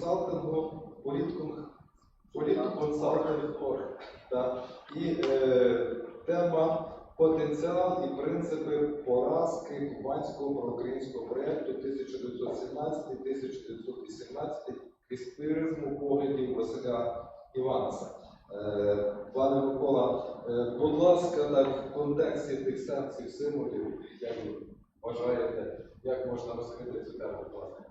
консалтингу, політконг, політконсалтинг. Так. І е, тема потенціал і принципи поразки кубанського проукраїнського проєкту 1917-1918 крізь призму поглядів Василя Іванаса. Е, Пане Микола, е, будь ласка, так в контексті тих санкцій символів, як ви вважаєте, як можна розкрити цю тему власне?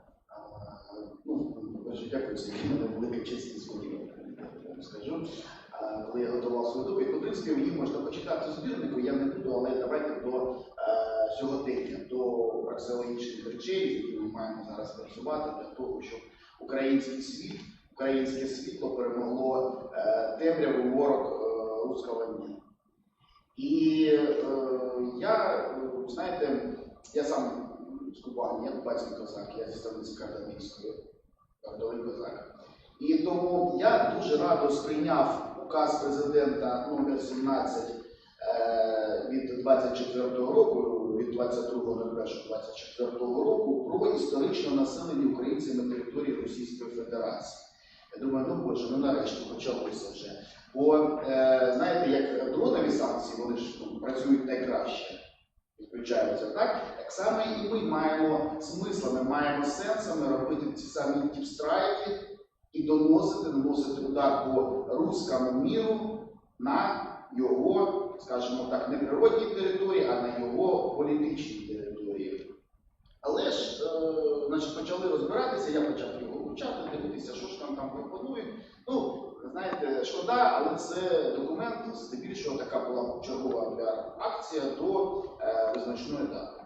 Перше, дякую, це мене велика честь і сподівання, скажу. Коли я готував свою доповідь, в принципі, її можна почитати збірнику, я не буду, але давайте до е, сьогодення, до праксеологічних речей, які ми маємо зараз працювати для того, щоб український світ, українське світло перемогло е, темряву ворог е, руського міра. І я, знаєте, я сам з Кубані, я кубанський козак, я зі картовий козак. І тому я дуже радо сприйняв указ президента номер 17 е, від 24-го року, від 22.01.24 року про історичне населення українцями території Російської Федерації. Я думаю, ну боже, ну нарешті почалося вже. Бо е, знаєте, як дронові санкції, вони ж ну, працюють найкраще, відключаються, так? Так само і ми маємо смисл, ми маємо сенсами робити ці самі тіпстрайки і доносити, наносити удар по руському міру на його, скажімо так, не природній території, а на його політичній території. Але ж, е, значить, почали розбиратися, я почав його вивчати, дивитися, що ж там там пропонують. Ну, знаєте, шкода, але це документ, здебільшого така була чергова піар-акція до е, визначної дати.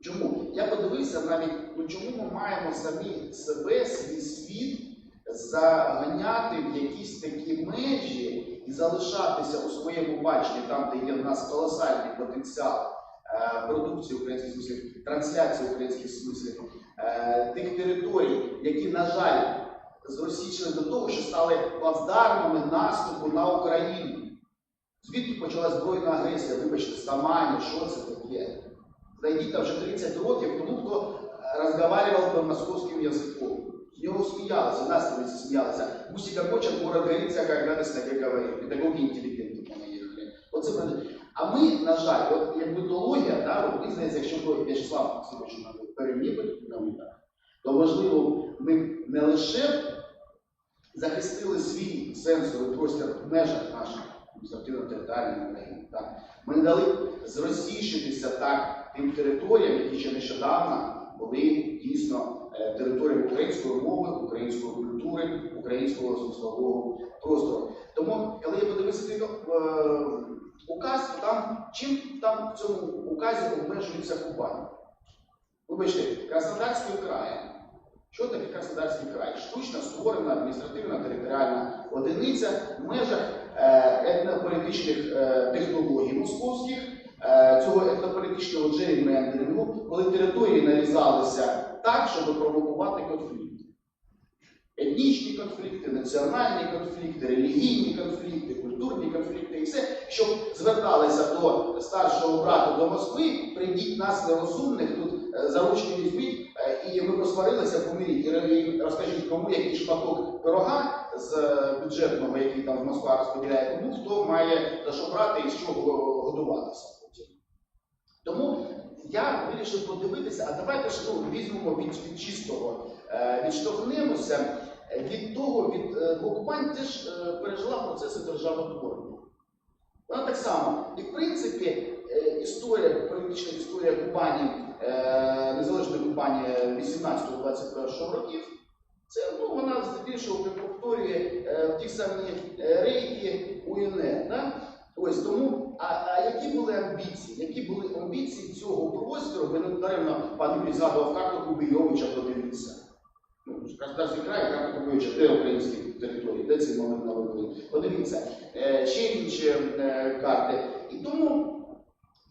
Чому? Я подивився навіть, ну чому ми маємо самі себе, свій світ заганяти в якісь такі межі і залишатися у своєму баченні, там, де є в нас колосальний потенціал е, продукції українських смислів, трансляції українських смислів, е, тих територій, які, на жаль, зросійшли до того, що стали плацдармами наступу на Україну. Звідки почалась збройна агресія? Вибачте, Самані, що це таке? Зайдіть там вже 30 років тому, хто розговаривав по московським язиком. З нього сміялися, нас там сміялися. Мусика Кочан, город горится, радость на говорит. Педагоги інтелігентні понаїхали. Оце правда. А ми, на жаль, от як мітологія, да, здається, якщо б В'ячеслав Симович переміг то можливо ми не лише захистили свій сенсовий простір в межах наших адміністративно-територіальних країн. Так. Ми не дали зросійшитися так тим територіям, які ще нещодавно були дійсно е, територіями української мови, української культури, українського смислового простору. Тому, коли я подивився е, указ, там чим там в цьому указі обмежується Кубань? Вибачте, Краснодарський край. Що таке Краснодарський край? Штучно створена адміністративна територіальна одиниця в межах е, етнополітичних е, технологій московських, е, цього етнополітичного джерімендерингу, коли території нарізалися так, щоб провокувати конфлікти. Етнічні конфлікти, національні конфлікти, релігійні конфлікти, культурні конфлікти і все, щоб зверталися до старшого брата до Москви, прийдіть нас нерозумних, тут заручні візьміть, і ми посварилися, помиріть, і розкажіть, кому який шматок пирога з е, бюджетного, який там Москва розподіляє, кому хто має за що брати і з чого годуватися потім. Тому я вирішив подивитися, а давайте ж ну, візьмемо від, від чистого, е, відштовхнемося е, від того, від е, теж е, пережила процеси державотворення. Вона так само. І в принципі, е, історія, політична історія Кубані, е, незалежної Кубані 18-21 років, це ну, вона здебільшого повторює е, ті самі е, рейки УНР. Да? Ось тому, а, а які були амбіції? Які були амбіції цього простору? Ви не даремно пан Юрій згадував карту Кубійовича, подивіться. Ну, Краснодарський край, карта Кубійовича, де українські території, де цей момент навели? Подивіться, е, ще інші е, карти. І тому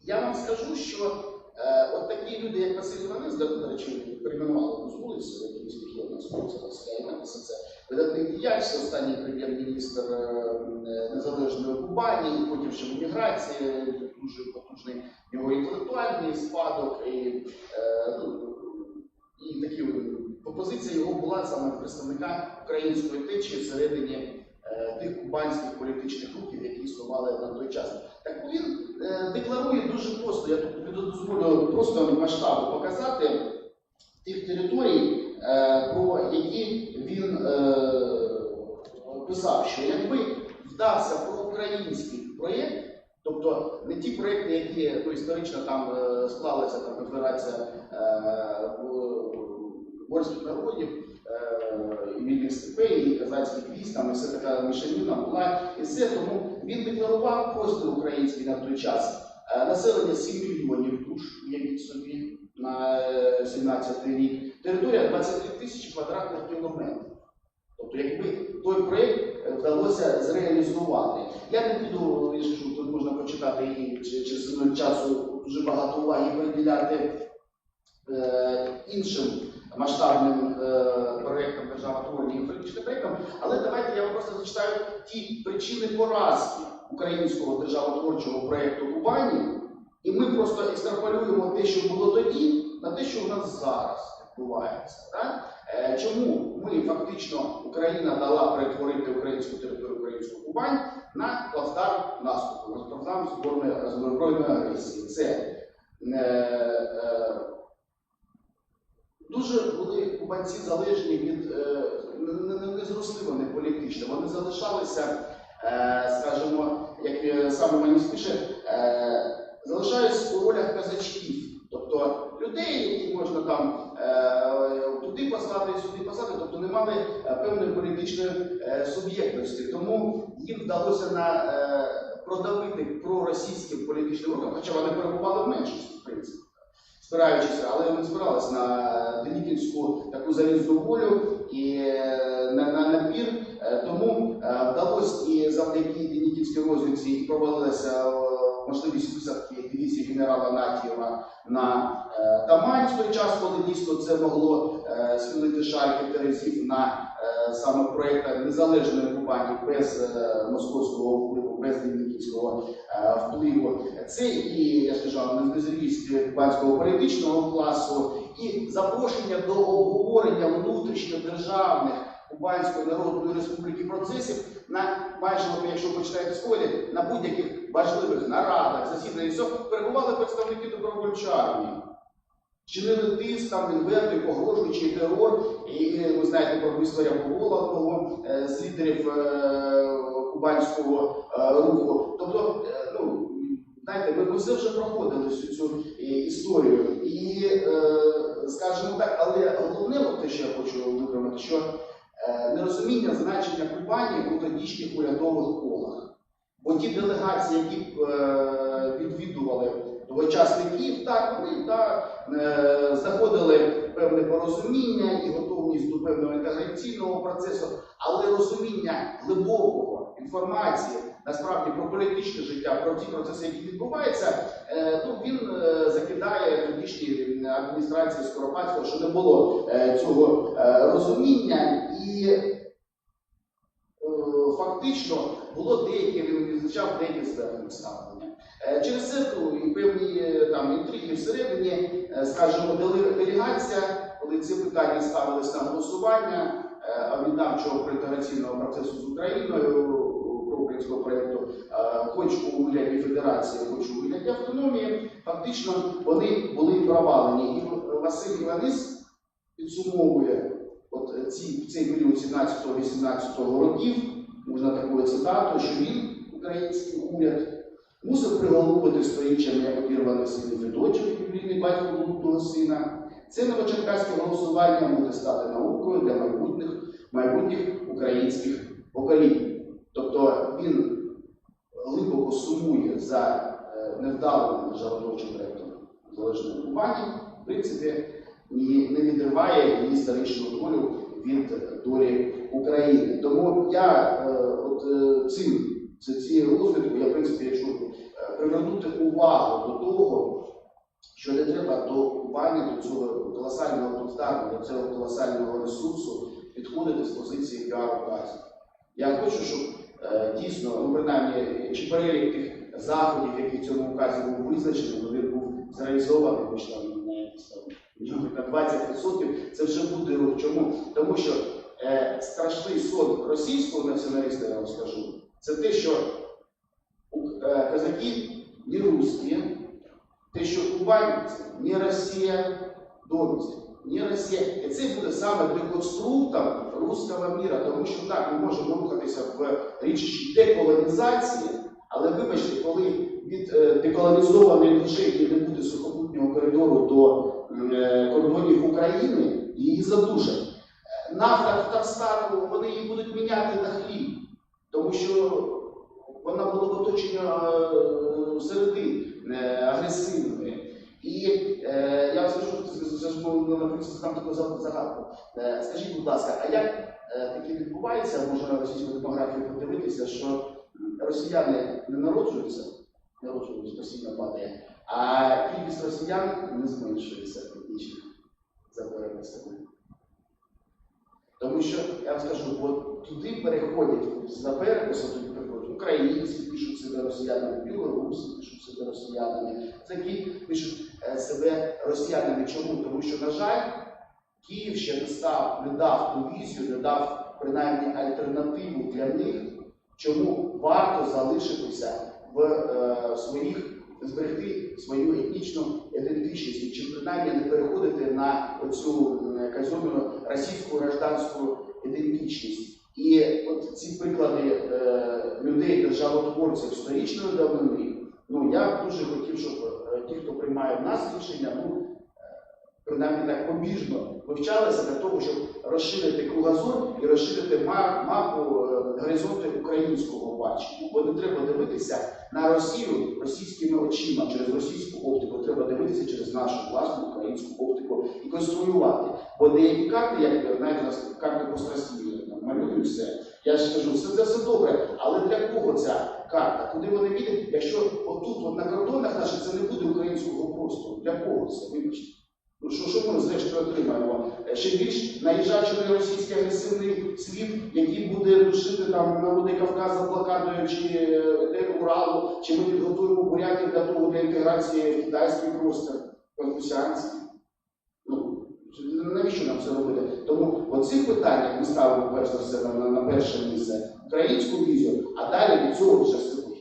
я вам скажу, що е, от такі люди, як Василь Іванець, до речі, перейменували одну з вулиць, в якій містах є одна з вулиць, Василя Іванеса, це видатний діяч, це останній прем'єр-міністр е, е, незалежної Кубані, потім ще в еміграції, дуже потужний його інтелектуальний спадок і, е, ну, і такі Пропозиція його була саме представника української течії всередині е, тих кубанських політичних рухів, які існували на той час. Так він е, декларує дуже просто, я тут дозволю просто масштабу показати тих територій, е, про які він е, писав, що якби вдався проукраїнський проєкт, тобто не ті проєкти, які ну, історично там е, склалася там, конфедерація е, народів, і вільних степей, і казацьких військ, там і все така мішаніна була, і все. Тому він декларував простір український на той час. Е, Населення 7 мільйонів душ, уявіть собі, на е, 17 рік. Територія 23 тисячі квадратних кілометрів. Тобто, якби той проєкт е, вдалося зреалізувати. Я не буду, я кажу, тут можна почитати і через часу дуже багато уваги приділяти е, іншим масштабним е, проєктам державотворення і політичним проєктам, але давайте я вам просто зачитаю ті причини поразки українського державотворчого проєкту Кубані, і ми просто екстраполюємо те, що було тоді, на те, що у нас зараз відбувається. Так? Е, Чому ми фактично Україна дала перетворити українську територію, українську Кубань на плацдарм наступу, на плацдарм збройної агресії? Це е, е, дуже були кубанці залежні від е, не, не, не зросли вони політично. Вони залишалися, скажімо, як е, саме мені пише, е, залишаюсь у ролях казачків. Тобто людей, які можна там е, туди послати, сюди послати, тобто не мали е, певної політичної е, суб'єктності. Тому їм вдалося на, е, продавити проросійським політичним рухам, хоча вони перебували в меншості, в принципі, спираючися, але вони спиралися на Денікінську таку залізну волю і е, на, на напір. Е, Тому е, вдалося і завдяки Денікінській розвідці і провалилася е, можливість висадки дивізії генерала Натієва на е, Тамань в той час, коли дійсно це могло е, схилити шальки терезів на е, саме проєкт незалежної Кубані без е, московського впливу, без Денікінського е, впливу. Це і я кажу, незрівість кубанського політичного класу, і запрошення до обговорення внутрішньодержавних Кубанської Народної Республіки процесів на майже, якщо почитаєте школі, на будь-яких важливих нарадах, засіданнях, перебували представники добровольчої армії. Чинили тиск, там інверти, погрожуючи терор. І ви знаєте про історію Повола, одного з лідерів е, кубанського е, руху. Тобто, е, ну, знаєте, ми, все вже проходили всю цю історію. І, скажімо так, але головне, те, що я хочу виконати, що нерозуміння значення Кубані у тодішніх урядових колах. Бо ті делегації, які е, відвідували тогочасний Київ, так, вони та, е, знаходили певне порозуміння і готовність до певного інтеграційного процесу, але розуміння глибокого інформації насправді про політичне життя, про ті процеси, які відбуваються, е, ну, він е, закидає тодішній адміністрації Скоропадського, що не було е, цього е, розуміння і е, фактично було деяке, він відзначав деякі звернення ставлення. Е, Через це ну, і певні е, там інтриги всередині, е, скажімо, деле- делегація, коли ці питання ставились на голосування е, об'єднавчого проінтеграційного процесу з Україною українського проєкту, е, хоч у вигляді федерації, хоч у вигляді автономії, фактично вони були провалені. І Василь Іванис підсумовує от ці, цей період 17-18 років, можна такою цитатою, що він, український уряд, мусив приголубити сторіччями обірваних синів Федотів, ювілійний батько блудного сина. Це новочеркаське голосування буде стати наукою для майбутніх, майбутніх українських поколінь. Тобто він глибоко сумує за е, невдалим державотворчим проєктом залежної Кубані, в принципі, не відриває її історичну долю від долі України. Тому я е, от е, цим цією розвідкою, я в принципі, якщо е, привернути увагу до того, що не треба до Кубані, до цього колосального плацдарму, до цього колосального ресурсу підходити з позиції піар-указів. Я хочу, щоб е, дійсно, ну принаймні, чи перелік тих заходів, які в цьому указі був визначений, він був зреалізований, хоч на якісь на 20%, це вже буде рух. Чому? Тому що е, страшний сон російського націоналіста, я вам скажу, це те, що е, казаки не русські, те, що Кубань не Росія, довідь, не Росія. І це буде саме деконструктом руського міра, тому що так, ми можемо рухатися в річищі деколонізації, але вибачте, коли від деколонізованої держави не буде сухопутнього коридору до е, кордонів України, її задушать. Е, Нафта Татарстану, вони її будуть міняти на хліб, тому що вона була в оточенні е, середи агресивної. І е, я вам скажу, було, наприклад, там таку загадку. Скажіть, будь ласка, а як таке відбувається, можна російську демографію подивитися, що росіяни не народжуються, народжуються постійно падає, а кількість росіян не зменшується етнічних за переписами. Тому що я вам скажу, от туди переходять за переписом, туди переходять українці, пишуть себе росіянами, білоруси пишуть себе росіянами, такі пишуть е, себе росіянами. Чому? Тому що, на жаль, Київ ще не став, не дав ту візію, не дав принаймні альтернативу для них, чому варто залишитися в е, своїх, зберегти свою етнічну ідентичність, чи принаймні не переходити на оцю е, російську гражданську ідентичність. І от ці приклади е, людей, державотворців сторічної давнини, ну я дуже хотів, щоб е, ті, хто приймає в нас рішення, ну принаймні так побіжно вивчалися для того, щоб розширити кругозор і розширити мапу е, горизонти українського бачення. Бо не треба дивитися на Росію російськими очима через російську оптику. Треба дивитися через нашу власну українську оптику і конструювати. Бо деякі карти, як у нас карти пострасні малюють все. Я ж кажу, все це все добре, але для кого ця карта? Куди вони підуть, якщо отут, от на кордонах наших, це не буде українського простору? Для кого це? Вибачте. Ну що, що ми зрештою отримаємо? Е, Ще більш наїжджачений російський агресивний світ, який буде душити там народи Кавказа блокадою чи е, де Уралу, чи ми підготуємо бурятів для того для інтеграції в китайський простір, конфусіанський. Ну, навіщо нам це робити? Тому оці питання ми ставимо перш за все на, на, на перше місце українську візію, а далі від цього вже все буде.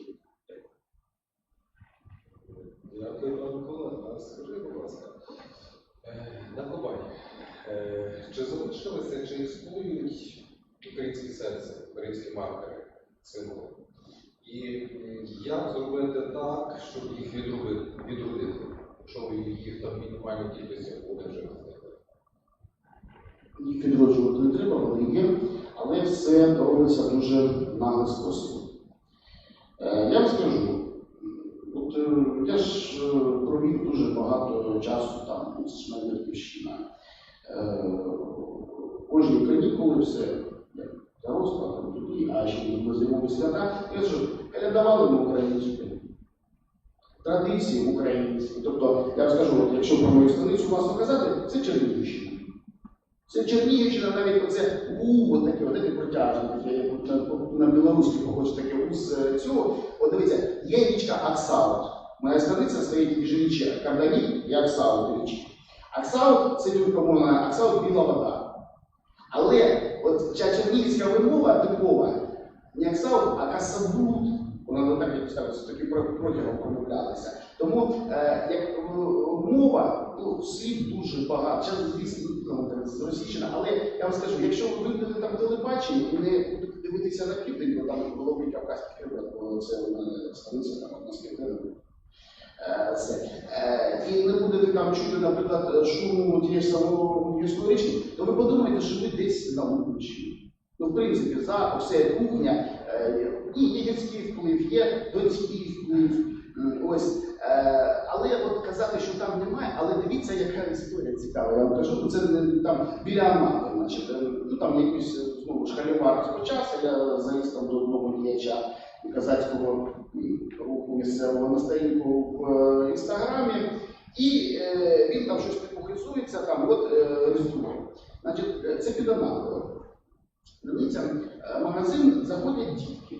Дякую, пане Микола. А скажи, будь ласка, е, на Кубані, е, чи залишилися, чи існують українські серця, українські маркери, символи? І як зробити так, щоб їх відродити, якщо їх там мінімальні кількості буде вже? Їх відроджувати не треба, вони є, але все робиться дуже наглий спосіб. Е, я вам скажу, от е, я ж е, провів дуже багато часу там, ну, це ж моя батьківщина. Е, кожні канікули, все доросла, тоді, а ще ми зимові свята, я ж передавали ми українською. Традиції українські. Тобто, я вам скажу, якщо про мою станицю власно казати, це Чернігівщина. Це Чернігівщина, навіть оце у, таке, таке протяжне, таке, на, на білоруській похоже таке у з цього. От дивіться, є річка Аксаут. Моя станиця стоїть між річчя Карданів і Аксаут річки. Аксаут це тюркомовна, Аксаут біла вода. Але от ця чернігівська вимова типова, не Аксаут, а Касабут. Вона так як ставиться, таки протягом промовлялася. Тому е, як е, мова, ну, слів дуже багато. Зараз, звісно, ну, зросійщена, але я вам скажу, якщо ви вимкнете там телебачення і не дивитися на південь, бо там головний кавказький хребет, бо це мене станиця там одна з південних. Е. Е, і не будете там чути, наприклад, шуму тієї ж самого річки, то ви подумаєте, що ви десь на Луганщині. Ну, в принципі, запах, все кухня, е, і є гірський вплив, є донський вплив. Ось, е, але от казати, що там немає, але дивіться, яка історія цікава. Я вам кажу, ну, це не там біля Амати, значить, е, ну там якийсь е, знову ж халімар розпочався, заліз там до одного діяча казацького руху місцевого на сторінку в е, інстаграмі, і е, він там щось підпохизується, там от е. Значить, е, це під Анапою. Дивіться, магазин заходять дітки.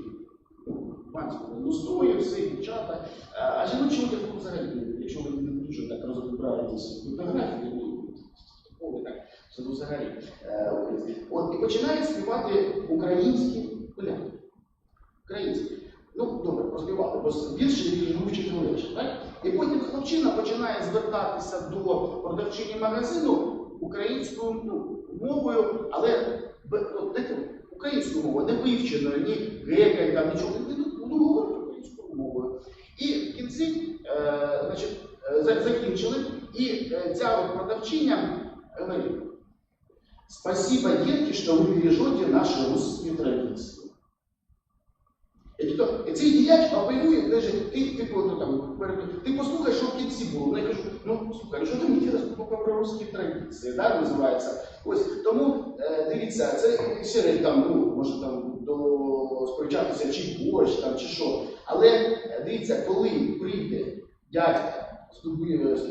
Ну, строє, все, дівчата. А жіночого одягу взагалі, якщо ви не дуже так розбираєтеся в фотографії, Це взагалі. От і починає співати українські поляки. Українські. Ну, добре, поспівати, бо більше ніж вивчити легше. Так? І потім хлопчина починає звертатися до продавчині магазину українською ну, мовою, але українською мовою, не вивченою, ні грека, там нічого. Буду говорити українською мовою. І в кінці е, значить, е, закінчили, і е, ця продавчиня говорить, спасибо, детки, что вы бережете наши русские традиции. І то, і цей діяч апелює, каже, ти, типу, ну, там, ти послухай, що в кінці було. Я кажу, ну слухай, що ти мені розповідав про русські традиції, да, називається. Ось тому е, дивіться, це ще там, ну, може там сперечатися, чи борщ там, чи що. Але е, дивіться, коли прийде дядька з з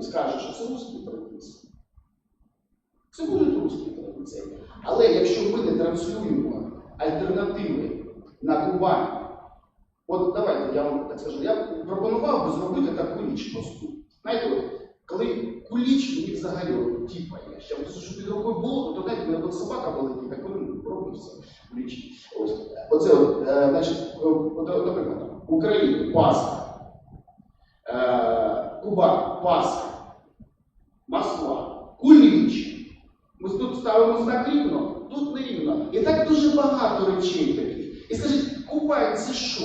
і скаже, що це русські традиції, це будуть русські традиції. Але якщо ми не транслюємо альтернативи на Кубані, от давайте я вам так скажу, я пропонував би зробити таку річ просту. Знаєте, от, коли куліч мені взагалі ще що під рукою було, то знаєте, мене собака велика, так вони робився куліч. Ось. Оце, от, е, значить, е, наприклад, Україна, Пасха, е, Куба, Пасха, Москва, куліч. Ми тут ставимо знак рівно, тут не рівно. І так дуже багато речей таких. І скажіть, Кубань це що?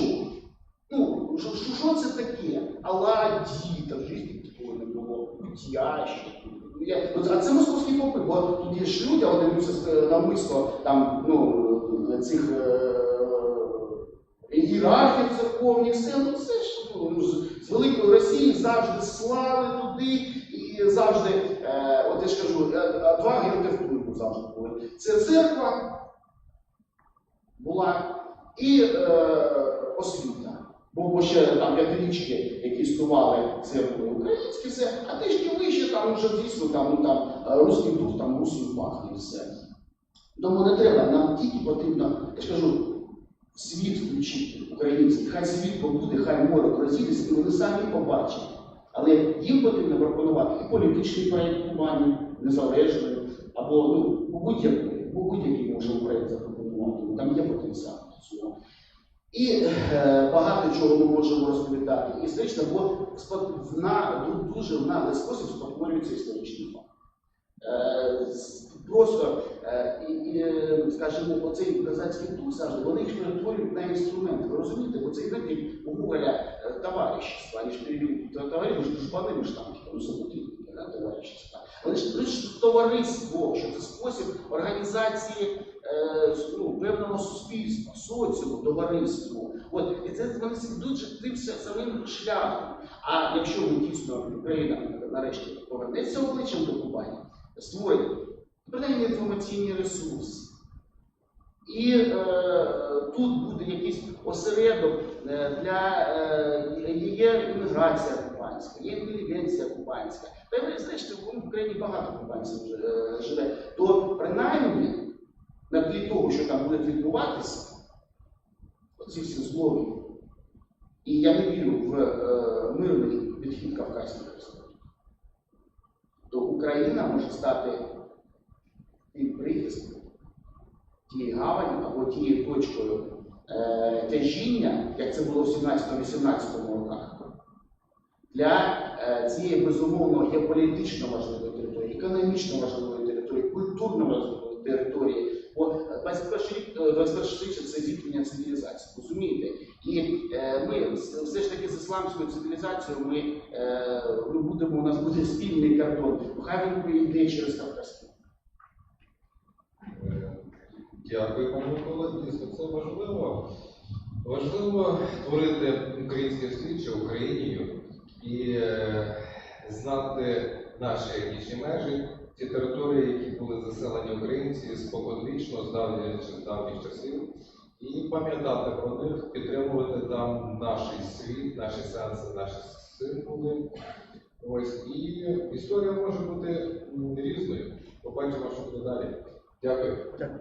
Ну, що, це таке? Аладді, там в житті такого не було. Я, от, а це московські попи, бо тут є ж люди, вони мусять навмисно там, ну, цих е, ієрархів церковних, все, ну все ж ну, з, з великої Росії завжди слали туди і завжди, е, от я ж кажу, е, е, два впливу завжди були. Це церква була і е, освіта. Бо, ще там п'ятирічки, які існували церкви українські, все, а трішки вище там вже дійсно там, ну, там е, русський дух, там русію пахне і все. Тому не треба, нам тільки потрібно, я ж кажу, світ включити український, хай світ побуде, хай море розійдеться, і вони самі побачать. Але їм потрібно пропонувати і політичний проєкт Кубані, незалежний, або ну, будь-який, будь-який може проєкт запропонувати, там є потенціал. І е, багато чого ми можемо розповідати. Історично, бо на, дуже в наглий спосіб спотворюється історичний факт. Е, просто, е, скажімо, оцей козацький дух завжди, вони їх перетворюють на інструменти. Ви розумієте, бо це знаєте, у Гоголя товаришество, вони ж перевели, то товариші, ж дружбани, ми ж там, ну, забути, да, товаришество. Вони ж товариство, що це спосіб організації е, ну, певного суспільства, соціуму, товариству. От, і це йдуть тим самим шляхом. А якщо ми дійсно Україна нарешті повернеться обличчям до Кубані, створить принаймні інформаційні ресурси. І е, тут буде якийсь осередок е, для е, є імміграція кубанська, є інтелігенція кубанська. Та й знаєте, в Україні багато кубанців е, живе. То принаймні на тлі того, що там буде відбуватися, оці всі злові. І я не вірю в е, мирний підхід Кавказьких республік. То Україна може стати тим прихистком, тією гаванью або тією точкою е, тяжіння, як це було в 17-18 роках, для е, цієї безумовно геополітично важливої території, економічно важливої території, культурно важливої території. Бо 21 рік, е, 21 сторіччя це зіткнення цивілізації, розумієте? І е, ми все ж таки з ісламською цивілізацією ми, е, будемо, у нас буде спільний кордон. Хай він йде через Кавказський. Е, Дякую, пане Микола. Дійсно, це важливо. Важливо творити українське світ чи Українію і е, знати наші етнічні межі, ті території, які були заселені українці споконвічно, з давніх давніх часів, і пам'ятати про них, підтримувати там наш світ, наші сенси, наші символи. Ось і історія може бути різною. Побачимо, що буде далі. Дякую. Дякую.